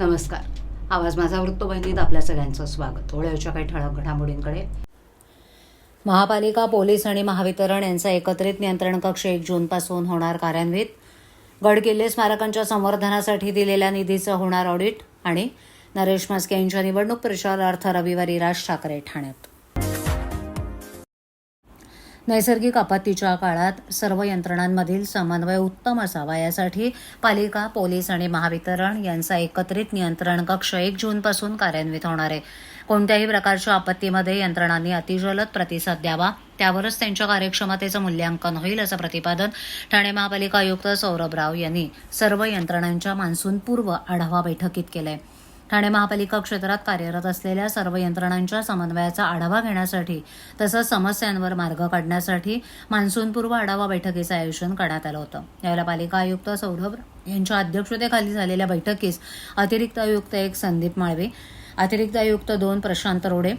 नमस्कार. आवाज माझा वृत्तवाहिनीत आपल्या सगळ्यांचं स्वागत. थोड्याच्या काही ठळक घडामोडींकडे. महापालिका पोलीस आणि महावितरण यांचा एकत्रित नियंत्रण कक्ष एक जूनपासून होणार कार्यान्वित. गडकिल्ले स्मारकांच्या संवर्धनासाठी दिलेल्या निधीचं होणार ऑडिट आणि नरेश म्हस्के यांच्या निवडणूक प्रचारार्थ रविवारी राज ठाकरे ठाण्यात. नैसर्गिक आपत्तीच्या काळात सर्व यंत्रणांमधील समन्वय उत्तम असावा यासाठी पालिका पोलीस आणि महावितरण यांचा एकत्रित नियंत्रण कक्ष एक जूनपासून कार्यान्वित होणार आहे. कोणत्याही प्रकारच्या आपत्तीमध्ये यंत्रणांनी अतिजलद प्रतिसाद द्यावा त्यावरच त्यांच्या कार्यक्षमतेचं मूल्यांकन होईल असं प्रतिपादन ठाणे महापालिका आयुक्त सौरभ राव यांनी सर्व यंत्रणांच्या मान्सूनपूर्व आढावा बैठकीत केलं आहे ठाणे महापालिका क्षेत्रात कार्यरत असलेल्या सर्व यंत्रणांच्या समन्वयाचा आढावा घेण्यासाठी तसंच समस्यांवर मार्ग काढण्यासाठी मान्सूनपूर्व आढावा बैठकीचं आयोजन करण्यात आलं होतं. यावेळेला पालिका आयुक्त सौरभ यांच्या अध्यक्षतेखाली झालेल्या बैठकीस अतिरिक्त आयुक्त एक संदीप माळवे अतिरिक्त आयुक्त दोन प्रशांत रोडे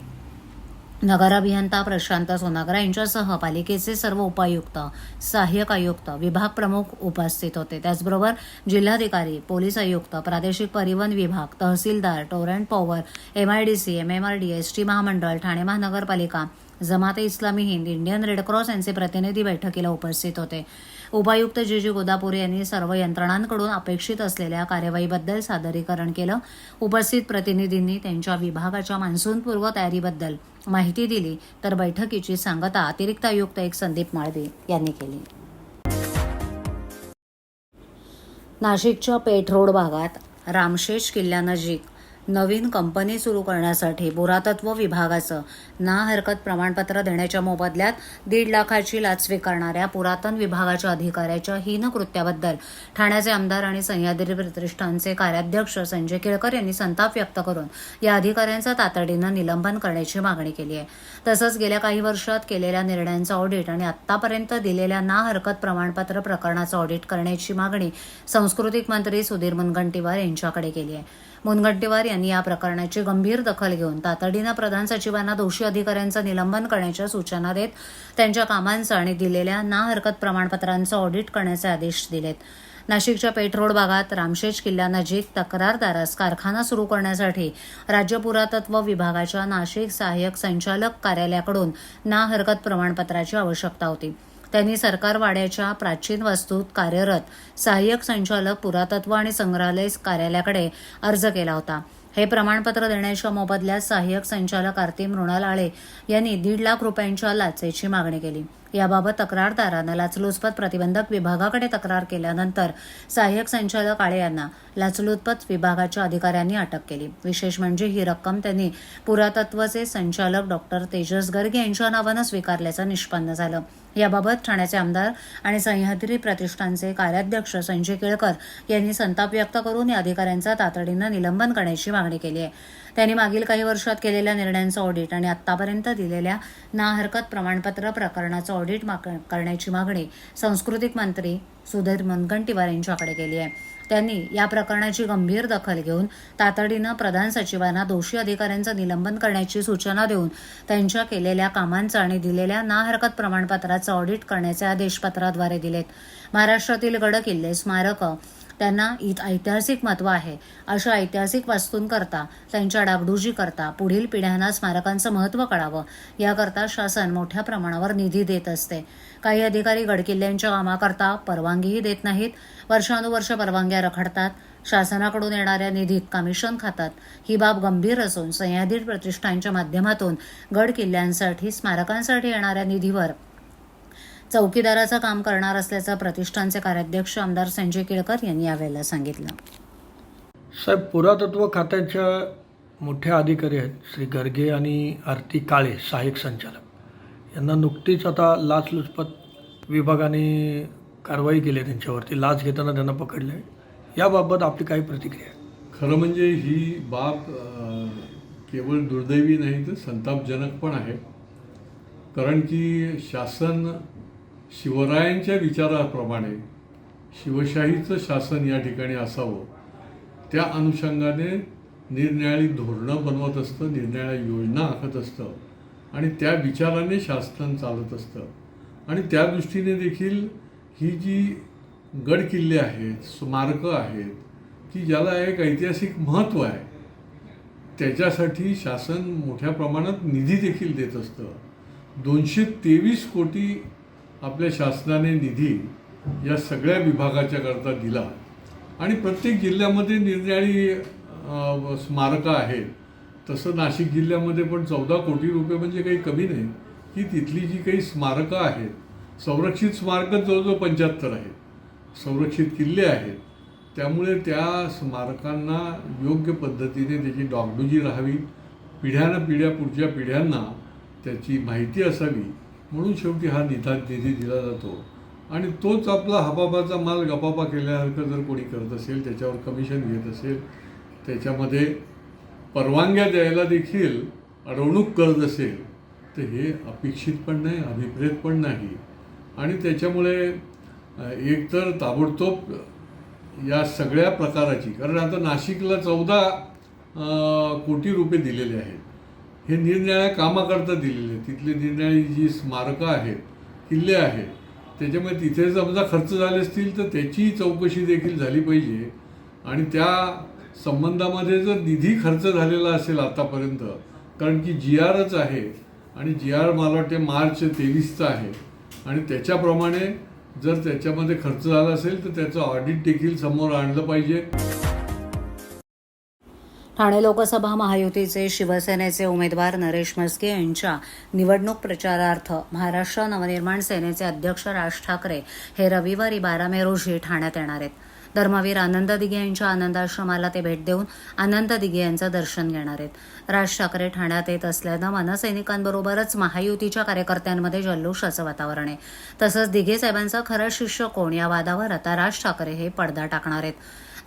नगर अभियंता प्रशांत सोनागरा यांच्यासह पालिकेचे सर्व उपायुक्त सहाय्यक आयुक्त विभाग प्रमुख उपस्थित होते. त्याचबरोबर जिल्हाधिकारी पोलीस आयुक्त प्रादेशिक परिवहन विभाग tehsildar Torrent power MIDC MMRD S T महामंडळ ठाणे महानगरपालिका Jamaat Islami Hind Indian Red Cross यांचे प्रतिनिधी बैठकीला उपस्थित होते. उपायुक्त जी जी गोदापुरे यांनी सर्व यंत्रणांकडून अपेक्षित असलेल्या कार्यवाहीबद्दल सादरीकरण केलं. उपस्थित प्रतिनिधींनी त्यांच्या विभागाच्या मान्सूनपूर्व तयारीबद्दल माहिती दिली. तर बैठकीची सांगता अतिरिक्त आयुक्त एक संदीप माळवे यांनी केली. नाशिकच्या पेठ रोड भागात रामशेष किल्ल्यानजीक नवीन कंपनी सुरू करण्यासाठी पुरातत्व विभागाचं ना हरकत प्रमाणपत्र देण्याच्या मोबदल्यात दीड लाखाची लाच स्वीकारणाऱ्या पुरातन विभागाच्या अधिकाऱ्याच्या हीन कृत्याबद्दल ठाण्याचे आमदार आणि सह्याद्री प्रतिष्ठानचे कार्याध्यक्ष संजय केळकर यांनी संताप व्यक्त करून या अधिकाऱ्यांचं तातडीनं निलंबन करण्याची मागणी केली आहे. तसंच गेल्या काही वर्षात केलेल्या निर्णयांचं ऑडिट आणि आतापर्यंत दिलेल्या ना हरकत प्रमाणपत्र प्रकरणाचं ऑडिट करण्याची मागणी सांस्कृतिक मंत्री सुधीर मुनगंटीवार यांच्याकडे केली आहे. मुनगंटीवार यांनी या प्रकरणाची गंभीर दखल घेऊन तातडीनं प्रधान सचिवांना दोषी अधिकाऱ्यांचं निलंबन करण्याच्या सूचना देत त्यांच्या कामांचं आणि दिलेल्या ना हरकत प्रमाणपत्रांचं ऑडिट करण्याचे आदेश दिलेत. नाशिकच्या पेठ रोड भागात रामशेज किल्ल्यानजीक तक्रारदारास कारखाना सुरू करण्यासाठी राज्य पुरातत्व विभागाच्या नाशिक सहाय्यक संचालक कार्यालयाकडून ना हरकत प्रमाणपत्राची आवश्यकता होती. त्यांनी सरकारवाड्याच्या प्राचीन वास्तूत कार्यरत सहाय्यक संचालक पुरातत्व आणि संग्रहालय कार्यालयाकडे अर्ज केला होता. हे प्रमाणपत्र देण्याच्या मोबदल्यात सहाय्यक संचालक आरती मृणाल आळे यांनी दीड लाख रुपयांच्या लाचेची मागणी केली. याबाबत तक्रारदारानं लाचलुचपत प्रतिबंधक विभागाकडे तक्रार केल्यानंतर सहाय्यक संचालक आळे यांना लाचलुचपत विभागाच्या अधिकाऱ्यांनी अटक केली. विशेष म्हणजे ही रक्कम त्यांनी पुरातत्वचे संचालक डॉक्टर तेजस गर्गे यांच्या नावानं स्वीकारल्याचं निष्पन्न झालं. याबाबत ठाण्याचे आमदार आणि सह्याद्री प्रतिष्ठानचे कार्याध्यक्ष संजय केळकर यांनी संताप व्यक्त करून या अधिकाऱ्यांचा तातडीनं निलंबन करण्याची मागणी केली आहे. त्यांनी मागील काही वर्षात केलेल्या निर्णयांचं ऑडिट आणि आतापर्यंत दिलेल्या ना हरकत प्रमाणपत्र प्रकरणाचं ऑडिट करण्याची मागणी सांस्कृतिक मंत्री सुधीर मुनगंटीवार यांच्याकडे केली आहे. त्यांनी या प्रकरणाची गंभीर दखल घेऊन तातडीनं प्रधान सचिवांना दोषी अधिकाऱ्यांचं निलंबन करण्याची सूचना देऊन त्यांच्या केलेल्या कामांचं आणि दिलेल्या ना हरकत प्रमाणपत्राचं ऑडिट करण्याचे आदेश पत्राद्वारे दिलेत. महाराष्ट्रातील गड किल्ले स्मारकं त्यांना इत- ऐतिहासिक महत्त्व आहे. अशा ऐतिहासिक वास्तूंकरता त्यांच्या डागडुजीकरता पुढील पिढ्यांना स्मारकांचं महत्त्व कळावं. याकरता शासन मोठ्या प्रमाणावर निधी देत असते. काही अधिकारी गडकिल्ल्यांच्या कामाकरता परवानगीही देत नाहीत. वर्षानुवर्ष परवानग्या रखडतात. शासनाकडून येणाऱ्या निधीत कमिशन खातात. ही बाब गंभीर असून सह्याद्री प्रतिष्ठानच्या माध्यमातून गड किल्ल्यांसाठी स्मारकांसाठी येणाऱ्या निधीवर चौकीदाराचं काम करणार असल्याचं प्रतिष्ठानचे कार्याध्यक्ष आमदार संजय केळकर यांनी यावेळेला सांगितलं. साहेब पुरातत्व खात्याच्या मोठ्या अधिकारी आहेत श्री गर्गे आणि आरती काळे सहाय्यक संचालक. यांना नुकतीच आता लाचलुचपत विभागाने कारवाई केली आहे त्यांच्यावरती. लाच घेताना त्यांना पकडलं आहे याबाबत आपली काही प्रतिक्रिया आहे? खरं म्हणजे ही बाब केवळ दुर्दैवी नाही तर संतापजनक पण आहे. कारण की शासन शिवरायांच्या विचाराप्रमाणे शिवशाहीचं शासन या ठिकाणी असावं. त्या अनुषंगाने निरनिराळी धोरणं बनवत असतं निरनिराळ्या योजना आखत असतं आणि त्या विचाराने शासन चालत असतं. आणि त्या दृष्टीने देखील ही जी गडकिल्ले आहेत स्मारकं आहेत की ज्याला एक ऐतिहासिक महत्त्व आहे त्याच्यासाठी शासन मोठ्या प्रमाणात निधी देखील देत असतं. दोनशे तेवीस कोटी आपल्या शासनाने निधी या सगळ्या विभागाच्या करता दिला. आणि प्रत्येक जिल्ह्यामध्ये निरनिराळी स्मारकं आहेत. तसं नाशिक जिल्ह्यामध्ये पण चौदा कोटी रुपये म्हणजे काही कमी नाही. की तिथली जी काही स्मारकं आहेत संरक्षित स्मारकं जवळजवळ पंच्याहत्तर आहेत. संरक्षित किल्ले आहेत. त्यामुळे त्या स्मारकांना योग्य पद्धतीने त्याची डॉगडुजी राहावी पिढ्यानं पिढ्या पुढच्या पिढ्यांना त्याची माहिती असावी. म्हणून शेवटी हा निधा निधी दिला जातो. आणि तोच आपला हबाबाचा माल गपापा केल्यासारखं जर कोणी करत असेल त्याच्यावर कमिशन घेत असेल त्याच्यामध्ये परवानग्या द्यायला देखील अडवणूक करत असेल तर हे अपेक्षित पण नाही अभिप्रेत पण नाही. आणि त्याच्यामुळे एकतर ताबडतोब या सगळ्या प्रकाराची कारण आता नाशिकला चौदा कोटी रुपये दिलेले आहेत. हे निरनिराळ्या कामाकरता दिलेले तिथले निरनिराळी जी स्मारकं आहेत किल्ले आहेत त्याच्यामुळे तिथे समजा खर्च झाले असतील तर त्याची चौकशी देखील झाली पाहिजे. आणि त्या संबंधामध्ये जर निधी खर्च झालेला असेल आतापर्यंत कारण की जी आरच आहे आणि जी आर मला वाटते मार्च तेवीसचा आहे. आणि त्याच्याप्रमाणे जर त्याच्यामध्ये खर्च झाला असेल तर त्याचं ऑडिट देखील समोर आणलं पाहिजे. ठाणे लोकसभा महायुतीचे शिवसेनेचे उमेदवार नरेश म्हस्के यांच्या निवडणूक प्रचारार्थ महाराष्ट्र नवनिर्माण सेनेचे अध्यक्ष राज ठाकरे हे रविवारी बारा मे रोजी ठाण्यात येणार आहेत. धर्मवीर आनंद दिघे यांच्या आनंदाश्रमाला ते भेट देऊन आनंद दिघे यांचं दर्शन घेणार आहेत. राज ठाकरे ठाण्यात येत असल्यानं मनसैनिकांबरोबरच महायुतीच्या कार्यकर्त्यांमध्ये जल्लोषाचं वातावरण आहे. तसंच दिघे साहेबांचा खरं शिष्य कोण या वादावर आता राज ठाकरे हे पडदा टाकणार आहेत.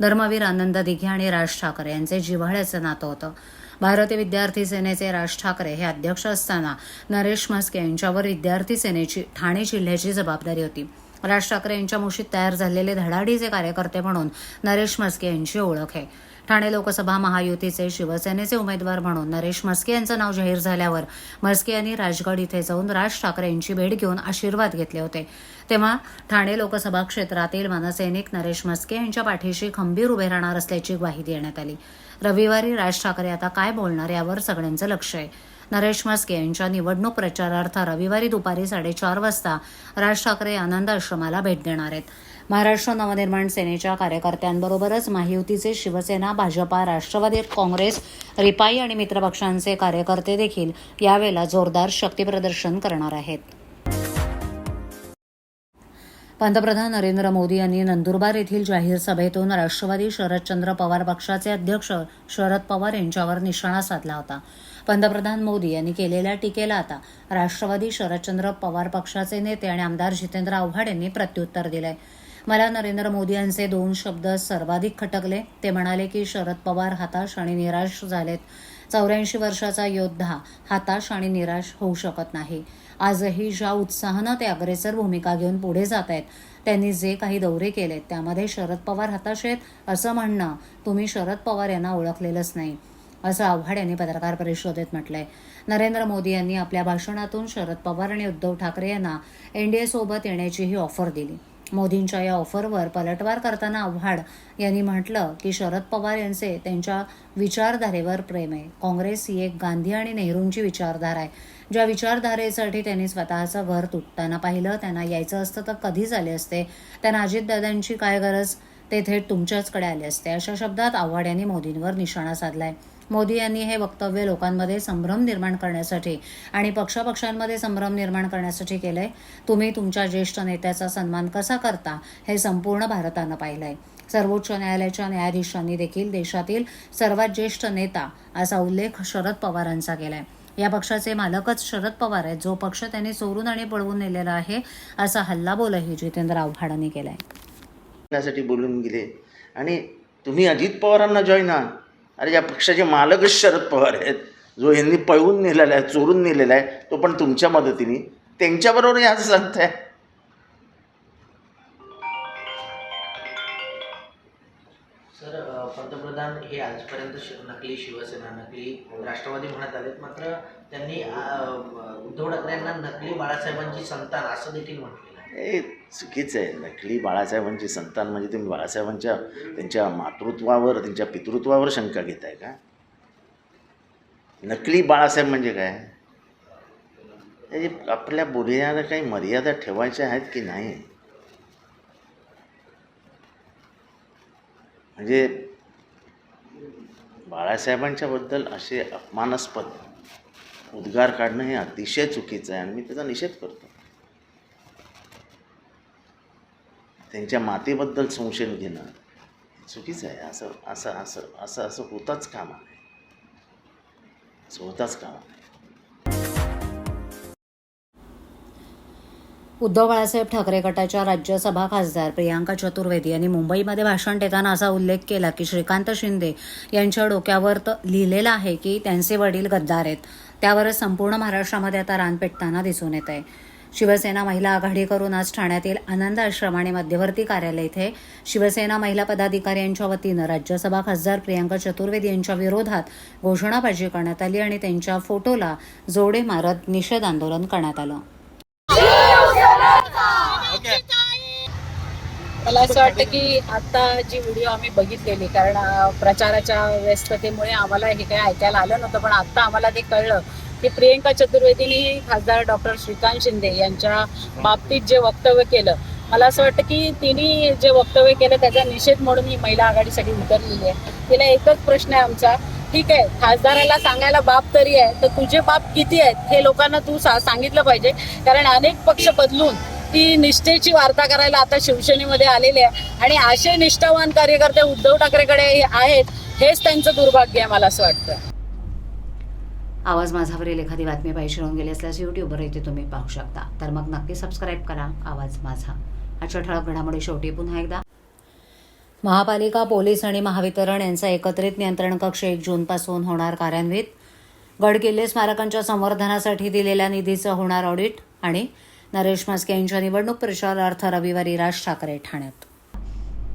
धर्मवीर आनंद दिघे आणि राज ठाकरे यांचे जिव्हाळ्याचं नातं होतं. भारतीय विद्यार्थी सेनेचे राज ठाकरे हे अध्यक्ष असताना नरेश म्हस्के यांच्यावर विद्यार्थी सेनेची ठाणे जिल्ह्याची जबाबदारी होती. राज ठाकरे यांच्या मुशीत तयार झालेले धडाडीचे कार्यकर्ते म्हणून नरेश म्हस्के यांची ओळख आहे. ठाणे लोकसभा महायुतीचे शिवसेनेचे उमेदवार म्हणून नरेश म्हस्के यांचं नाव जाहीर झाल्यावर म्हस्के यांनी राजगड इथे जाऊन राज ठाकरे यांची भेट घेऊन आशीर्वाद घेतले होते. तेव्हा ठाणे लोकसभा क्षेत्रातील मनसैनिक नरेश म्हस्के यांच्या पाठीशी खंबीर उभे राहणार असल्याची ग्वाही देण्यात आली. रविवारी राज ठाकरे आता काय बोलणार यावर सगळ्यांचं लक्ष आहे. नरेश म्हस्के यांच्या निवडणूक प्रचारार्थ रविवारी दुपारी साडेचार वाजता राज ठाकरे आनंद आश्रमाला भेट देणार आहेत. महाराष्ट्र नवनिर्माण सेनेच्या कार्यकर्त्यांबरोबरच महायुतीचे शिवसेना भाजपा राष्ट्रवादी काँग्रेस रिपाई आणि मित्रपक्षांचे कार्यकर्ते देखील यावेळेला जोरदार शक्तीप्रदर्शन करणार आहेत. पंतप्रधान नरेंद्र मोदी यांनी नंदुरबार येथील जाहीर सभेतून राष्ट्रवादी शरदचंद्र पवार पक्षाचे अध्यक्ष शरद पवार यांच्यावर निशाणा साधला होता. पंतप्रधान मोदी यांनी केलेल्या टीकेला आता राष्ट्रवादी शरदचंद्र पवार पक्षाचे नेते आणि आमदार जितेंद्र आव्हाड यांनी प्रत्युत्तर दिलंय. मला नरेंद्र मोदी यांचे दोन शब्द सर्वाधिक खटकले. ते म्हणाले की शरद पवार हताश आणि निराश झालेत. चौऱ्याऐंशी वर्षाचा योद्धा हताश आणि निराश होऊ शकत नाही. आजही ज्या उत्साहानं ते अग्रेसर भूमिका घेऊन पुढे जात आहेत त्यांनी जे काही दौरे केलेत त्यामध्ये शरद पवार हताश आहेत असं म्हणणं तुम्ही शरद पवार यांना ओळखलेलंच नाही. असं आव्हाड यांनी पत्रकार परिषदेत म्हटलंय. नरेंद्र मोदी यांनी आपल्या भाषणातून शरद पवार आणि उद्धव ठाकरे यांना एनडीएसोबत येण्याचीही ऑफर दिली. मोदींच्या या ऑफरवर पलटवार करताना आव्हाड यांनी म्हटलं की शरद पवार यांचे त्यांच्या विचारधारेवर प्रेम आहे. काँग्रेस ही एक गांधी आणि नेहरूंची विचारधारा आहे. ज्या विचारधारेसाठी त्यांनी स्वतःचं घर तुटताना पाहिलं त्यांना यायचं असतं तर कधीच आले असते. त्यांना अजितदादांची काय गरज? ते थेट तुमच्याचकडे आले असते. अशा शब्दात आव्हाड यांनी मोदींवर निशाणा साधलाय. मोदी यांनी हे वक्तव्य लोकांमध्ये संभ्रम निर्माण करण्यासाठी आणि पक्षपक्षांमध्ये संभ्रम निर्माण करण्यासाठी केलंय. तुम्ही तुमच्या ज्येष्ठ नेत्याचा सन्मान कसा करता हे संपूर्ण भारतानं पाहिलंय. सर्वोच्च न्यायालयाच्या न्यायाधीशांनी देखील देशातील सर्वात ज्येष्ठ नेता असा उल्लेख शरद पवारांचा केलाय. या पक्षाचे मालकच शरद पवार आहेत. जो पक्ष त्यांनी चोरून आणि पळवून नेलेला आहे असा हल्लाबोलही जितेंद्र आव्हाडांनी केलाय. बोलून गेले. आणि तुम्ही अजित पवारांना जॉईन अरे या पक्षाचे मालकच शरद पवार आहेत. जो यांनी पळवून नेलेला आहे चोरून नेलेला आहे तो पण तुमच्या मदतीने. त्यांच्याबरोबर हे सांगताय. सर पंतप्रधान हे आजपर्यंत नकली शिवसेना नकली राष्ट्रवादी म्हणत आलेत. मात्र त्यांनी उद्धव ठाकरे यांना नकली बाळासाहेबांची संतान असं देखील म्हटले हे चुकीचं आहे. नकली बाळासाहेबांची संतान म्हणजे तुम्ही बाळासाहेबांच्या त्यांच्या मातृत्वावर त्यांच्या पितृत्वावर शंका घेताय का? नकली बाळासाहेब म्हणजे काय? हे आपल्या बोलण्याला काही मर्यादा ठेवायच्या आहेत की नाही? म्हणजे बाळासाहेबांच्या बद्दल असे अपमानास्पद उद्गार काढणं हे अतिशय चुकीचं आहे आणि मी त्याचा निषेध करतो. त्यांच्या मातेबद्दल संशय घेणं चुकीचं आहे. असं असं असं असं असं होताच कामा असं होताच कामा उद्धव बाळासाहेब ठाकरे गटाच्या राज्यसभा खासदार प्रियांका चतुर्वेदी यांनी मुंबईमध्ये भाषण देताना असा उल्लेख केला की श्रीकांत शिंदे यांच्या डोक्यावर तर लिहिलेलं आहे की त्यांचे वडील गद्दार आहेत. त्यावरच संपूर्ण महाराष्ट्रामध्ये आता रान पेटताना दिसून येत आहे शिवसेना महिला आघाडी करून आज ठाण्यातील आनंद आश्रम आणि मध्यवर्ती कार्यालय इथे शिवसेना महिला पदाधिकाऱ्यांच्या वतीनं राज्यसभा खासदार प्रियांका चतुर्वेदी यांच्या विरोधात घोषणाबाजी करण्यात आली आणि त्यांच्या फोटोला जोडे मारत निषेध आंदोलन करण्यात आलं. मला असं वाटतं की आता जी व्हिडिओ आम्ही बघितलेली कारण प्रचाराच्या व्यस्ततेमुळे आम्हाला हे काही ऐकायला आलं नव्हतं पण आता आम्हाला ते कळलं. की प्रियंका चतुर्वेदींनी खासदार डॉक्टर श्रीकांत शिंदे यांच्या बाबतीत जे वक्तव्य केलं मला असं वाटतं की तिने जे वक्तव्य केलं त्याचा निषेध म्हणून ही महिला आघाडीसाठी उतरलेली आहे. तिला एकच प्रश्न आहे आमचा ठीक आहे खासदाराला सांगायला बाप तरी आहे तर तुझे बाप किती आहेत हे लोकांना तू सा- सांगितलं पाहिजे. कारण अनेक पक्ष बदलून ती निष्ठेची वार्ता करायला आता शिवसेनेमध्ये आलेली आहे. आणि असे निष्ठावान कार्यकर्ते उद्धव ठाकरेकडे आहेत हेच त्यांचं दुर्भाग्य आहे मला असं वाटतं. आवाज माझावरील एखादी बातमी पाहिजे होऊन गेली असल्यास यूट्यूबवर येते तुम्ही पाहू शकता. तर मग नक्की सबस्क्राईब करा. आवाज माझा. आजच्या ठळक घडामोडी शेवटी पुन्हा एकदा. महापालिका पोलीस आणि महावितरण यांचा एकत्रित नियंत्रण कक्ष एक जूनपासून होणार कार्यान्वित. गडकिल्ले स्मारकांच्या संवर्धनासाठी दिलेल्या निधीचं होणार ऑडिट आणि नरेश म्हस्के यांच्या निवडणूक प्रचारार्थ रविवारी राज ठाकरे ठाण्यात.